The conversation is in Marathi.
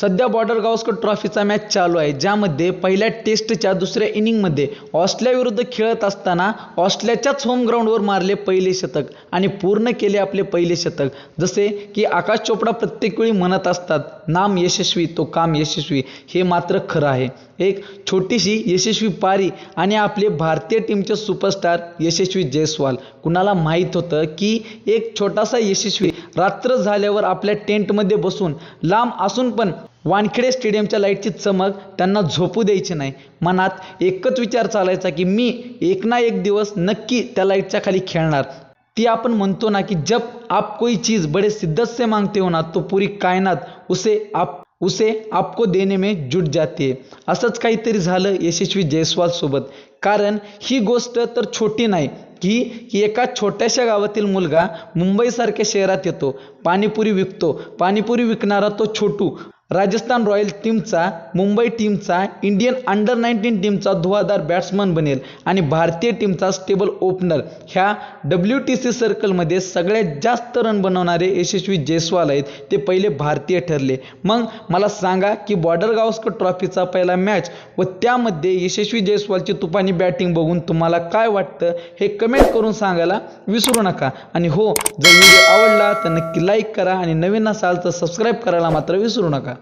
सध्या बॉर्डर गावस्कर ट्रॉफीचा मॅच चालू आहे ज्यामध्ये पहिल्या टेस्टच्या दुसऱ्या इनिंगमध्ये ऑस्ट्रेलियाविरुद्ध खेळत असताना ऑस्ट्रेलियाच्याच होम ग्राउंडवर मारले पहिले शतक आणि पूर्ण केले आपले पहिले शतक. जसे की आकाश चोपडा प्रत्येक वेळी म्हणत असतात नाम यशस्वी तो काम यशस्वी. हे मात्र खरं आहे. एक छोटीशी यशस्वी पारी आणि आपले भारतीय टीमचे सुपरस्टार यशस्वी जयस्वाल. कुणाला माहीत होतं की एक छोटासा यशस्वी रात्र झाल्यावर आपल्या टेंटमध्ये बसून लांब असून पण वानखेडे स्टेडियमच्या लाईटची चमक त्यांना झोपू द्यायची नाही. मनात एकच विचार चालायचा की मी एक ना एक दिवस नक्की त्या लाईटच्या खाली खेळणार. ती आपण म्हणतो ना की जब आप कोई चीज़ बड़े सिद्धत से मांगते हो ना तो पुरी कायनात उसे आप उसे आपको देने में जुट जाते असंच काहीतरी झालं यशस्वी जयस्वाल सोबत। कारण ही गोष्ट तर छोटी नाही की की एका छोट्याशा गावातील मुलगा मुंबईसारख्या शहरात येतो पाणीपुरी विकतो पाणीपुरी विकणारा तो छोटू राजस्थान रॉयल टीमचा मुंबई टीमचा इंडियन अंडर नाईन्टीन टीमचा धुवाधार बॅट्समन बनेल आणि भारतीय टीमचा स्टेबल ओपनर ह्या डब्ल्यू टी सी सर्कलमध्ये सगळ्यात जास्त रन बनवणारे यशस्वी जयस्वाल आहेत. ते पहिले भारतीय ठरले. मग मला सांगा की बॉर्डर गावस्कर ट्रॉफीचा पहिला मॅच व त्यामध्ये यशस्वी जयस्वालची तुफानी बॅटिंग बघून तुम्हाला काय वाटतं हे कमेंट करून सांगायला विसरू नका. आणि हो जर व्हिडिओ आवडला तर नक्की लाईक करा आणि नवीन असाल तर सबस्क्राईब करायला मात्र विसरू नका.